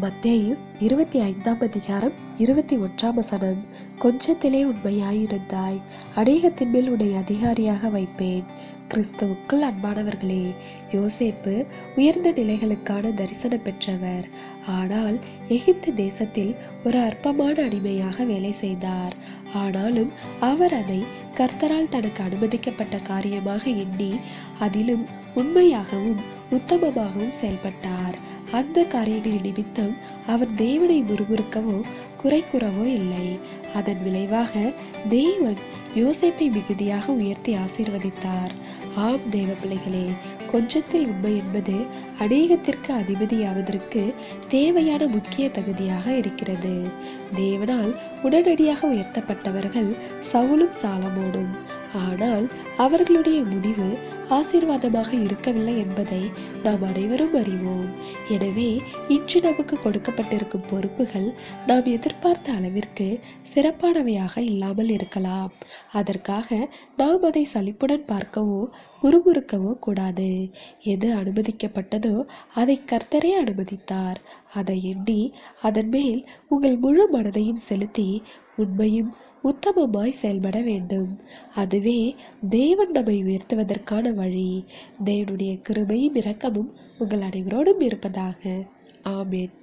மத்தேயு இருபத்தி ஐந்தாம் அதிகாரம் இருபத்தி ஒன்றாம் வசனம். கொஞ்சத்திலே உண்மையாயிருந்தாய் அநேகத்தின் மேல் உன்னை அதிகாரியாக வைப்பேன். கிறிஸ்துவுக்குள் அன்பானவர்களே யோசேப்பு உயர்ந்த நிலைகளுக்கான தரிசனம் பெற்றவர். ஆனால் எகிப்து தேசத்தில் ஒரு அற்பமான அடிமையாக வேலை செய்தார். ஆனாலும் அவர் அதை கர்த்தரால் தனக்கு அனுமதிக்கப்பட்ட காரியமாக எண்ணி அதிலும் உண்மையாகவும் உத்தமமாகவும் செயல்பட்டார். அந்த காரியங்களின் நிமித்தம் அவர் தேவனை முறுமுறுக்கவோ குறை கூறவோ இல்லை. அதன் விளைவாக தேவன் யோசிப்பை மிகுதியாக உயர்த்தி ஆசீர்வதித்தார். ஆம் தேவ பிள்ளைகளே கொஞ்சத்தில் உண்மை என்பது அநேகத்திற்கு அதிபதியாவதற்கு தேவையான முக்கிய தகுதியாக இருக்கிறது. தேவனால் உடனடியாக உயர்த்தப்பட்டவர்கள் சவுலும் சாலமோனும். ஆனால் அவர்களுடைய முடிவு ஆசீர்வாதமாக இருக்கவில்லை என்பதை நாம் அனைவரும் அறிவோம். எனவே இன்று நமக்கு கொடுக்கப்பட்டிருக்கும் பொறுப்புகள் நாம் எதிர்பார்த்த அளவிற்கு சிறப்பானவையாக இல்லாமல் இருக்கலாம். அதற்காக நாம் அதை சலிப்புடன் பார்க்கவோ முறுமுறுக்கவோ கூடாது. எது அனுமதிக்கப்பட்டதோ அதை கர்த்தரே அனுமதித்தார். அதை எண்ணி அதன் மேல் உங்கள் முழு மனதையும் செலுத்தி உண்மையும் உத்தமமாய் செயல்பட வேண்டும். அதுவே தேவன் நம்மை உயர்த்துவதற்கான வழி. தேவனுடைய கிருபையும் இரக்கமும் உங்கள் அனைவரோடும் இருப்பதாக. ஆமேன்.